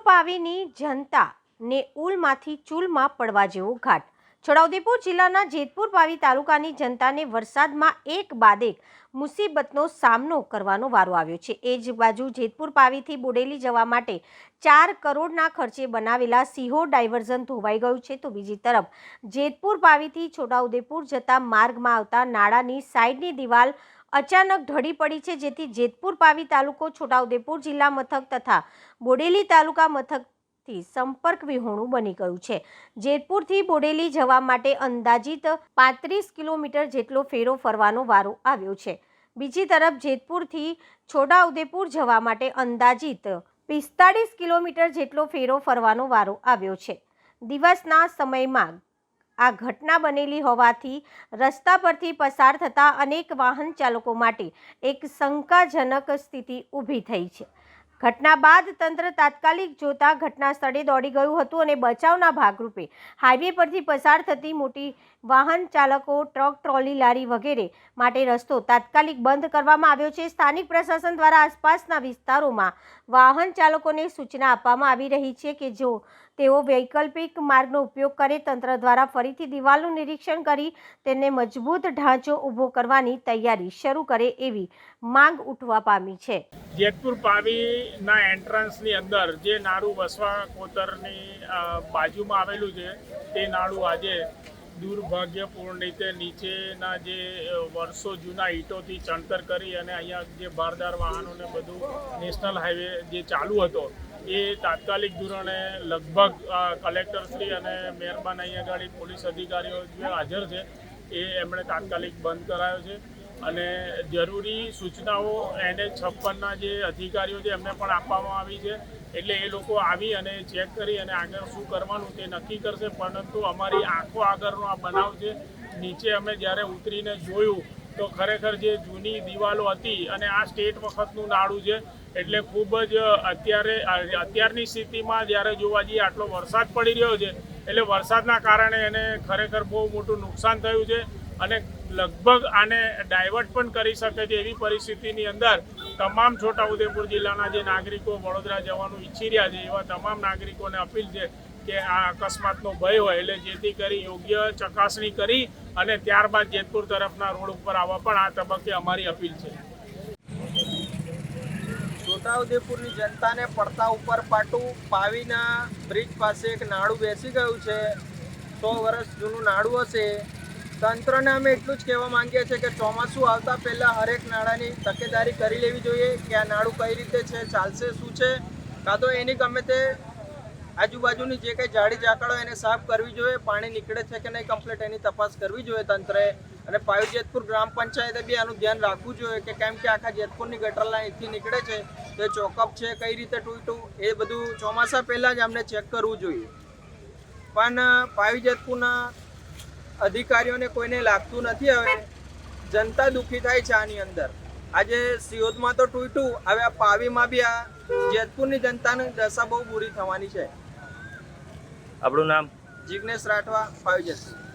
પાવીની જનતાને ઉલમાંથી ચૂલમાં પડવા જેવો ઘાટ. છોટાઉદેપુર જિલ્લાના જેતપુર પાવી તાલુકાની જનતાને વરસાદમાં એક બાદ એક મુસીબતનો સામનો કરવાનો વારો આવ્યો છે. એ જ બાજુ જેતપુર પાવીથી બોડેલી જવા માટે ચાર કરોડના ખર્ચે બનાવેલા સિહોર ડાયવર્ઝન ધોવાઈ ગયું છે. તો બીજી તરફ જેતપુર પાવીથી છોટાઉદેપુર જતા માર્ગમાં આવતા નાળાની સાઈડની દિવાલ અચાનક ઢળી પડી છે, જેથી જેતપુર પાવી તાલુકો, છોટાઉદેપુર જિલ્લા મથક તથા બોડેલી તાલુકા મથકથી સંપર્ક વિહોણું બની ગયું છે. જેતપુરથી બોડેલી જવા માટે અંદાજિત પાંત્રીસ કિલોમીટર જેટલો ફેરો ફરવાનો વારો આવ્યો છે. બીજી તરફ જેતપુરથી છોટાઉદેપુર જવા માટે અંદાજિત પિસ્તાળીસ કિલોમીટર જેટલો ફેરો ફરવાનો વારો આવ્યો છે. દિવસના સમયમાં આ ઘટના બનેલી હોવાથી રસ્તા પરથી પસાર થતા અનેક વાહન ચાલકો માટે એક શંકાજનક સ્થિતિ ઊભી થઈ છે. ઘટના બાદ તંત્ર તાત્કાલિક જોતા ઘટના સ્થળે દોડી ગયું હતું અને બચાવના ભાગરૂપે હાઈવે પરથી પસાર થતી મોટી વાહન ચાલકો, ટ્રક ટ્રોલી લારી વગેરે માટે રસ્તો તાત્કાલિક બંધ કરવામાં આવ્યો છે. સ્થાનિક પ્રશાસન દ્વારા આસપાસના વિસ્તારોમાં વાહન ચાલકોને સૂચના આપવામાં આવી રહી છે કે જો તેઓ વૈકલ્પિક માર્ગનો ઉપયોગ કરે, તંત્ર દ્વારા ફરીથી દિવાલનું નિરીક્ષણ કરી તેને મજબૂત ઢાંચો ઊભો કરવાની તૈયારી શરૂ કરે એવી માંગ ઉઠવા પામી છે. જેતપુર પાવીના એન્ટ્રન્સની અંદર જે નાળું વસવા કોતરની બાજુમાં આવેલું છે, તે નાડું આજે દુર્ભાગ્યપૂર્ણ રીતે નીચેના જે વર્ષો જૂના ઈંટોથી ચણતર કરી અને અહીંયા જે ભારદાર વાહનોને બધું નેશનલ હાઈવે જે ચાલુ હતો, એ તાત્કાલિક ધોરણે લગભગ કલેક્ટરશ્રી અને મહેરબાન અહીંયા ગાડી પોલીસ અધિકારીઓ જે હાજર છે, એ એમણે તાત્કાલિક બંધ કરાયો છે. અને જરૂરી સૂચનાઓ એને છપ્પનના જે અધિકારીઓ છે, એમને પણ આપવામાં આવી છે. એટલે એ લોકો આવી અને ચેક કરી અને આગળ શું કરવાનું તે નક્કી કરશે. પરંતુ અમારી આંખો આગળનો આ બનાવ છે, નીચે અમે જ્યારે ઉતરીને જોયું, તો ખરેખર જે જૂની દિવાલો હતી અને આ સ્ટેટ વખતનું નાળું છે, એટલે ખૂબ જ અત્યારે, અત્યારની સ્થિતિમાં જ્યારે જોવા જઈએ, આટલો વરસાદ પડી રહ્યો છે. એટલે વરસાદના કારણે એને ખરેખર બહુ મોટું નુકસાન થયું છે અને લગભગ આને ડાયવર્ટ પણ કરી શકે છે એવી પરિસ્થિતિની અંદર તમામ છોટાઉદેપુર જિલ્લાના જે નાગરિકો વડોદરા જવાનું ઈચ્છી રહ્યા છે, એવા તમામ નાગરિકોને અપીલ છે કે આ અકસ્માતનો ભય હોય એટલે જેથી કરી યોગ્ય ચકાસણી કરી અને ત્યારબાદ જેતપુર તરફના રોડ ઉપર આવવા પણ આ તબક્કે અમારી અપીલ છે. છોટાઉદેપુરની જનતાને પડતા ઉપર પાટું પાવીના બ્રિજ પાસે એક નાડું બેસી ગયું છે. સો વર્ષ જૂનું નાડું હશે. તંત્રને અમે એટલું જ કહેવા માંગીએ છીએ કે ચોમાસું આવતા પહેલાં હરેક નાણાંની તકેદારી કરી લેવી જોઈએ કે આ નાણું કઈ રીતે છે, ચાલશે, શું છે. કાં તો એની ગમે તે આજુબાજુની જે કંઈ જાડી ઝાકળો એને સાફ કરવી જોઈએ, પાણી નીકળે છે કે નહીં કમ્પ્લીટ એની તપાસ કરવી જોઈએ તંત્રએ. અને પાયુ જેતપુર ગ્રામ પંચાયતે બી આનું ધ્યાન રાખવું જોઈએ કે કેમ કે આખા જેતપુરની ગટર લાઈન અહીંથી નીકળે છે, તો ચોકઅપ છે કઈ રીતે તૂટ્યું એ બધું ચોમાસા પહેલાં જ અમને ચેક કરવું જોઈએ. પણ પાયુ જેતપુરના અધિકારીઓને કોઈને લાગતું નથી હવે. જનતા દુઃખી થાય છે આની અંદર. આજે સિયોદમાં તો તૂટ્યું. હવે આ પાવીમાં બી આ જેતપુરની જનતાની દશા બહુ બુરી થવાની છે. આપણું નામ? જિગ્નેશ રાઠવા પાયુ જેતપુર